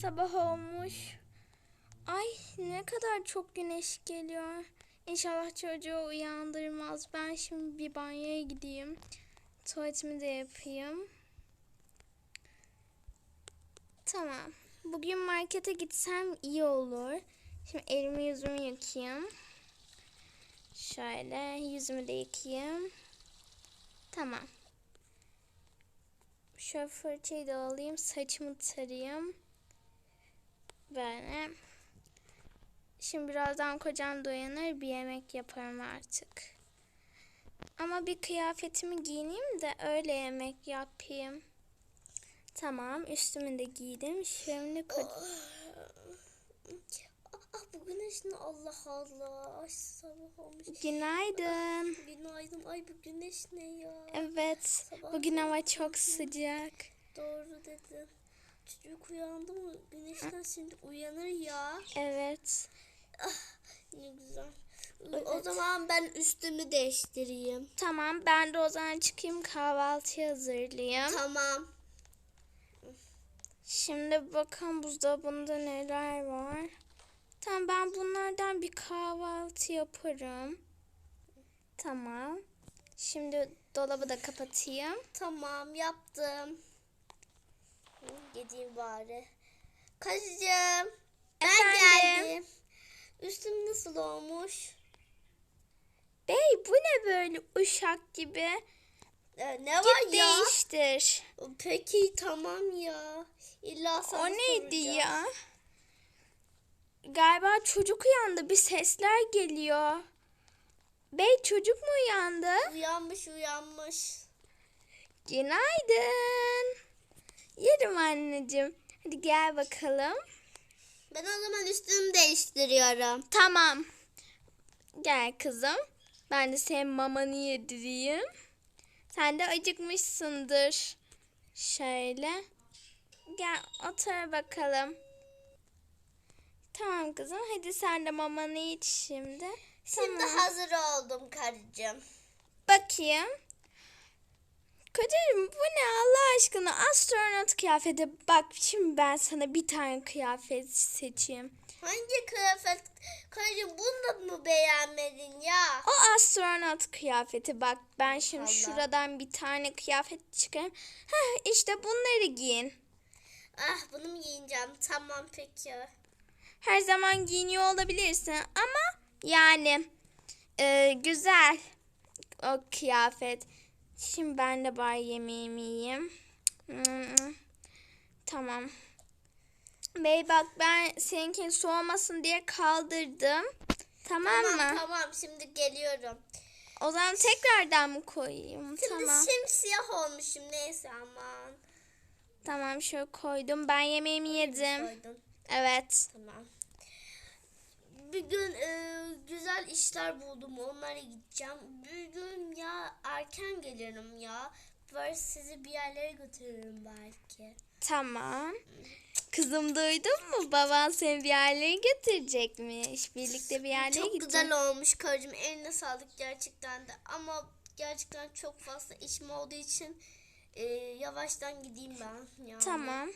sabah olmuş. Ay ne kadar çok güneş geliyor. İnşallah çocuğu uyandırmaz. Ben şimdi bir banyoya gideyim. Tuvaletimi de yapayım. Tamam. Bugün markete gitsem iyi olur. Şimdi elimi yüzümü yıkayayım. Şöyle yüzümü de yıkayayım. Tamam. Şöyle fırçayı da alayım. Saçımı tarayayım. Böyle. Şimdi birazdan kocam da uyanır. Bir yemek yaparım artık. Ama bir kıyafetimi giyineyim de öyle yemek yapayım. Tamam. Üstümü de giydim. Şimdi ko- Ah bu güneş ne Allah Allah. Ay sabah olmuş. Günaydın. Günaydın. Ay bu güneş ne ya? Evet. Sabah Bugün hava çok sıcak. Doğru dedin. Çocuk uyandı mı? Güneşten şimdi uyanır ya. Evet. Ne güzel. O Evet. zaman ben üstümü değiştireyim. Tamam. Ben de o zaman çıkayım kahvaltı hazırlayayım. Tamam. Şimdi bakalım buzdolabında neler var. Tamam ben bunlardan bir kahvaltı yaparım. Tamam. Şimdi dolabı da kapatayım. Tamam yaptım. Gideyim bari. Kızım. Ben Efendim? geldim. Üstüm nasıl olmuş? Bey bu ne böyle uşak gibi? Ee, ne var Git ya? değiştir. Peki tamam ya. İlla sana O neydi soracağım. ya? Galiba çocuk uyandı. Bir sesler geliyor. Bey çocuk mu uyandı? Uyanmış uyanmış. Günaydın. Yerim anneciğim. Hadi gel bakalım. Ben o zaman üstümü değiştiriyorum. Tamam. Gel kızım. Ben de senin mamanı yedireyim. Sen de acıkmışsındır. Şöyle. Gel otur bakalım. Tamam kızım. Hadi sen de mamanı iç şimdi. Şimdi Tamam. hazır oldum karıcığım. Bakayım. Kocacığım bu ne Allah aşkına astronot kıyafeti. Bak şimdi ben sana bir tane kıyafet seçeyim. Hangi kıyafet? Karıcığım bunu da mı beğenmedin ya? O astronot kıyafeti bak ben şimdi Allah. şuradan bir tane kıyafet çıkarayım. Heh, işte bunları giyin. Ah bunu mu giyeceğim? Tamam peki. Her zaman giyiniyor olabilirsin ama yani e, güzel o kıyafet. Şimdi ben de bari yemeğimi yiyeyim. Tamam. Bey bak ben seninkini soğumasın diye kaldırdım. Tamam, Tamam mı? tamam şimdi geliyorum. O zaman tekrardan mı koyayım? Şimdi tamam. simsiyah olmuşum neyse aman. Tamam şöyle koydum. Ben yemeğimi yedim. Koydun. Evet. Tamam. Bir gün e, güzel işler buldum. Onlara gideceğim. Bir erken gelirim ya. Böyle sizi bir yerlere götürürüm belki. Tamam. Kızım duydun mu? Baban seni bir yerlere götürecekmiş. Birlikte bir yerlere Çok güzel olmuş karıcığım. Eline sağlık gerçekten de. Ama gerçekten çok fazla işim olduğu için e, yavaştan gideyim ben. Yani. Tamam.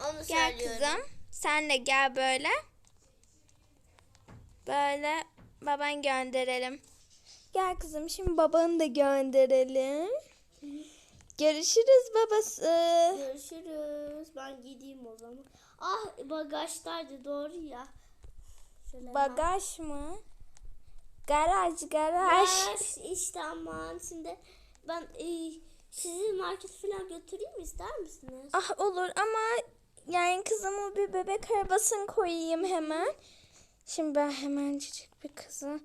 Onu Gel kızım. Sen de gel böyle. Böyle baban gönderelim. Gel kızım şimdi babanı da gönderelim. Görüşürüz babası. Görüşürüz. Ben gideyim o zaman. Ah bagajdaydı doğru ya. Şöyle Bagaj mı? Garaj, garaj. Ya işte aman şimdi ben e, sizi market falan götüreyim ister misiniz? Ah olur ama yani kızımı bir bebek arabasına koyayım hemen. Şimdi ben hemencik bir kızı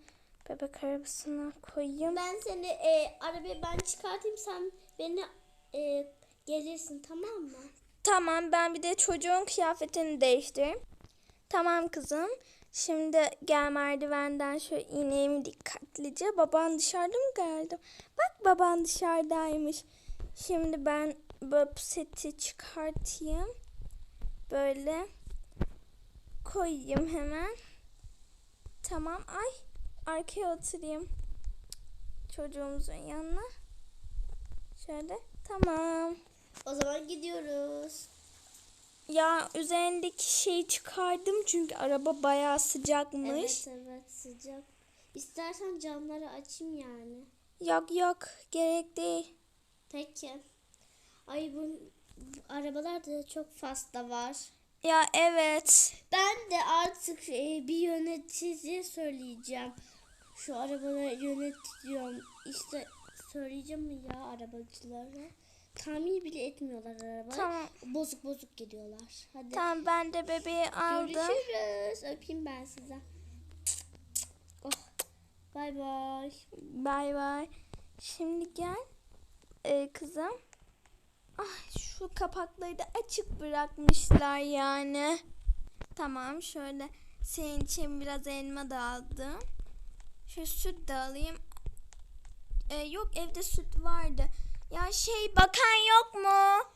bebek arabasına koyayım. Ben seni e, arabaya ben çıkartayım sen beni e, gelirsin tamam mı? Tamam ben bir de çocuğun kıyafetini değiştireyim. Tamam kızım. Şimdi gel merdivenden şöyle ineyim dikkatlice. Baban dışarıda mı geldi? Bak baban dışarıdaymış. Şimdi ben böyle seti çıkartayım. Böyle koyayım hemen. Tamam. Ay arkaya oturayım. Çocuğumuzun yanına. Şöyle. Tamam. O zaman gidiyoruz. Ya üzerindeki şeyi çıkardım çünkü araba bayağı sıcakmış. Evet evet sıcak. İstersen camları açayım yani. Yok yok gerek değil. Peki. Ay bu, bu arabalarda da çok fazla var. Ya evet. Ben de artık e, bir yönetici söyleyeceğim. Şu arabaları yönetiyorum. İşte söyleyeceğim mi ya arabacılara? Tahmin bile etmiyorlar araba. Tamam. Bozuk bozuk geliyorlar. Hadi. Tamam ben de bebeği aldım. Görüşürüz. Öpeyim ben size. Oh. Bay bay. Bay bay. Şimdi gel ee, kızım. Ah şu kapakları da açık bırakmışlar yani. Tamam şöyle senin için biraz elma da aldım. Şu süt de alayım. Ee, yok evde süt vardı. Ya şey bakan yok mu?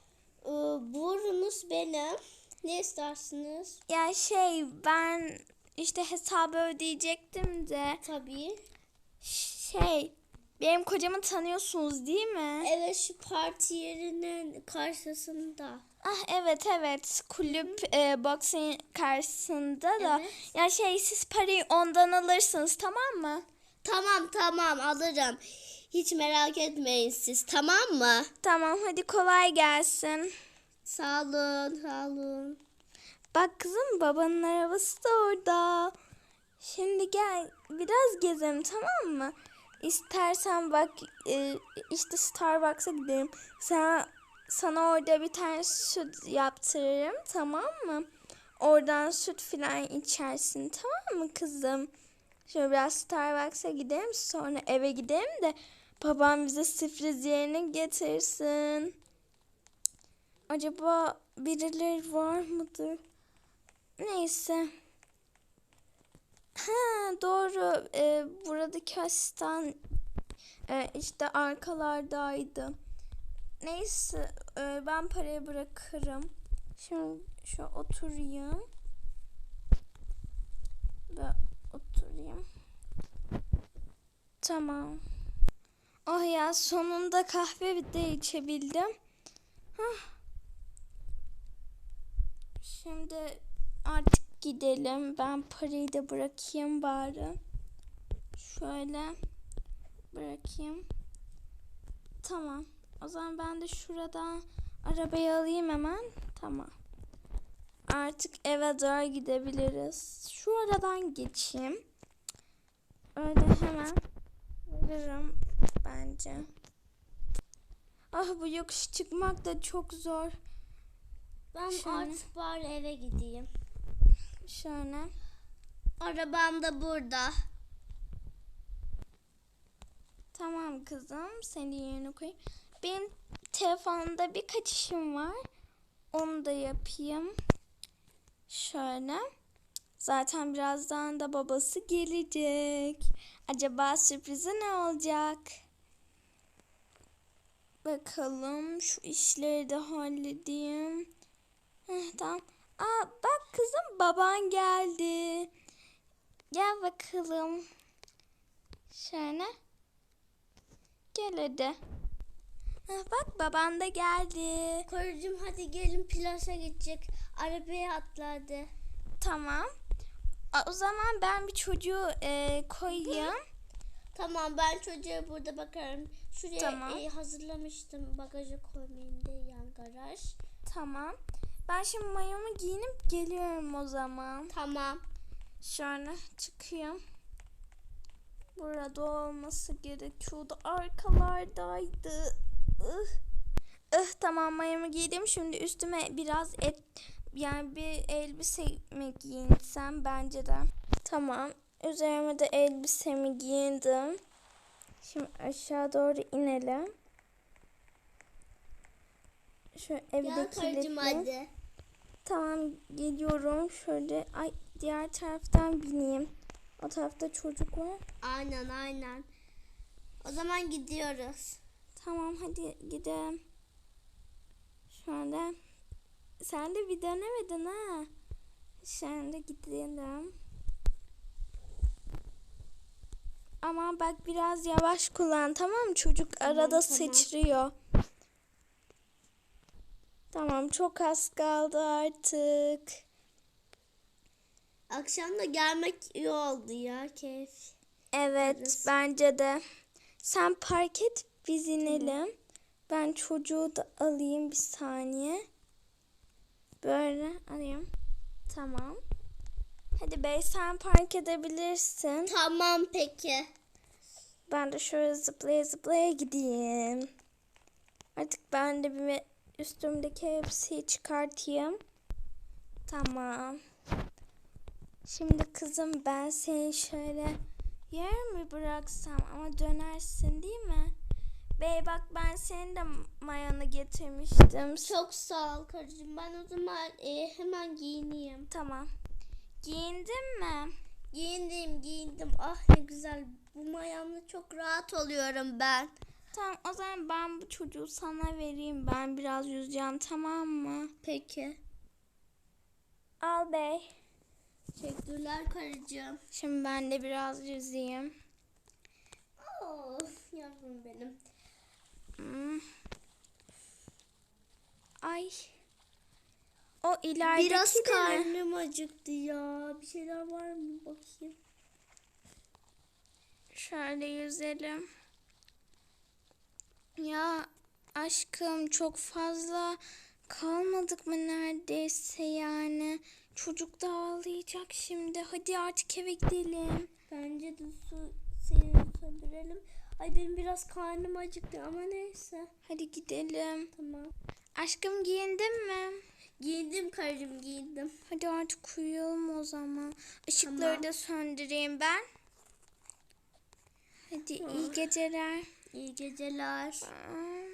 Ee, buyurunuz benim. Ne istersiniz? Ya şey ben işte hesabı ödeyecektim de Tabii. şey benim kocamı tanıyorsunuz değil mi? Evet şu parti yerinin karşısında. Ah evet evet kulüp e, boxing karşısında da Evet. ya şey siz parayı ondan alırsınız tamam mı? Tamam tamam alırım. Hiç merak etmeyin siz tamam mı? Tamam hadi kolay gelsin. Sağ olun sağ olun. Bak kızım babanın arabası da orada. Şimdi gel biraz gezelim tamam mı? İstersen bak e, işte Starbucks'a gidelim. Sen, sana orada bir tane süt yaptırırım tamam mı? Oradan süt filan içersin tamam mı kızım? Şöyle biraz Starbucks'a gidelim sonra eve gidelim de babam bize sürpriz yerini getirsin. Acaba birileri var mıdır? Neyse. Ha doğru. Ee, buradaki asistan e, işte arkalardaydı. Neyse e, ben parayı bırakırım. Şimdi şu oturayım. Ve oturayım. Tamam. Oh ya sonunda kahve de içebildim. Hah. Şimdi artık gidelim. Ben parayı da bırakayım bari. Şöyle bırakayım. Tamam. O zaman ben de şuradan arabayı alayım hemen. Tamam. Artık eve doğru gidebiliriz. Şu aradan geçeyim. Öyle hemen veririm bence. Ah bu yokuş çıkmak da çok zor. Ben Şöyle. artık bari eve gideyim. Şöyle. Arabam da burada. Tamam kızım. Seni yerine koyayım. Benim telefonda birkaç işim var. Onu da yapayım. Şöyle. Zaten birazdan da babası gelecek. Acaba sürprizi ne olacak? Bakalım şu işleri de halledeyim. Heh, tamam. Aa, bak kızım baban geldi. Gel bakalım. Şöyle. Gel hadi. Bak baban da geldi. Korucum hadi gelin plaja gidecek. Arabaya atladı. Tamam. Aa, O zaman ben bir çocuğu e, koyayım. Tamam ben çocuğa burada bakarım. Şuraya Tamam. e, hazırlamıştım bagaja koymayayım diye yan garaj. Tamam. Ben şimdi mayomu giyinip geliyorum o zaman. Tamam. Şöyle çıkayım. Burada olması gerekiyordu. Arkalardaydı. Ih. Ih, tamam mayomu giydim. Şimdi üstüme biraz et yani bir elbise mi giyinsem bence de. Tamam. Üzerime de elbisemi giyindim. Şimdi aşağı doğru inelim. Şu evde kilitli. Tamam geliyorum. Şöyle ay diğer taraftan bineyim. O tarafta çocuk var. Aynen aynen. O zaman gidiyoruz. Tamam hadi gidelim. Şöyle. Sen de bir denemedin ha. Şimdi gidelim. Ama bak biraz yavaş kullan tamam mı? Çocuk Tamam, arada tamam. sıçrıyor. Tamam çok az kaldı artık. Akşam da gelmek iyi oldu ya keyif. Evet Yaparız. bence de. Sen park et biz inelim. Ben çocuğu da alayım bir saniye. Böyle alayım. Tamam. Hadi bey sen park edebilirsin. Tamam peki. Ben de şöyle zıplaya zıplaya gideyim. Artık ben de bir üstümdeki hepsi çıkartayım. Tamam. Şimdi kızım ben seni şöyle yer mi bıraksam ama dönersin değil mi? Bey bak ben senin de mayanı getirmiştim. Çok sağ ol karıcığım. Ben o zaman e, hemen giyineyim. Tamam. Giyindin mi? Giyindim giyindim. Ah ne güzel. Bu mayamla çok rahat oluyorum ben. Tamam o zaman ben bu çocuğu sana vereyim. Ben biraz yüzeceğim tamam mı? Peki. Al bey. Teşekkürler karıcığım. Şimdi ben de biraz yüzeyim. Oh yavrum benim. Hmm. Ay. O ilerideki Biraz de karnım acıktı ya. Bir şeyler var mı bakayım. Şöyle yüzelim. Ya aşkım çok fazla kalmadık mı neredeyse yani. Çocuk da ağlayacak şimdi. Hadi artık eve gidelim. Bence de su seni söndürelim. Ay benim biraz karnım acıktı ama neyse. Hadi gidelim. Tamam. Aşkım giyindin mi? Giyindim karıcığım giyindim. Hadi artık uyuyalım o zaman. Işıkları Tamam. da söndüreyim ben. Hadi iyi Tamam. geceler. İyi geceler. Aa.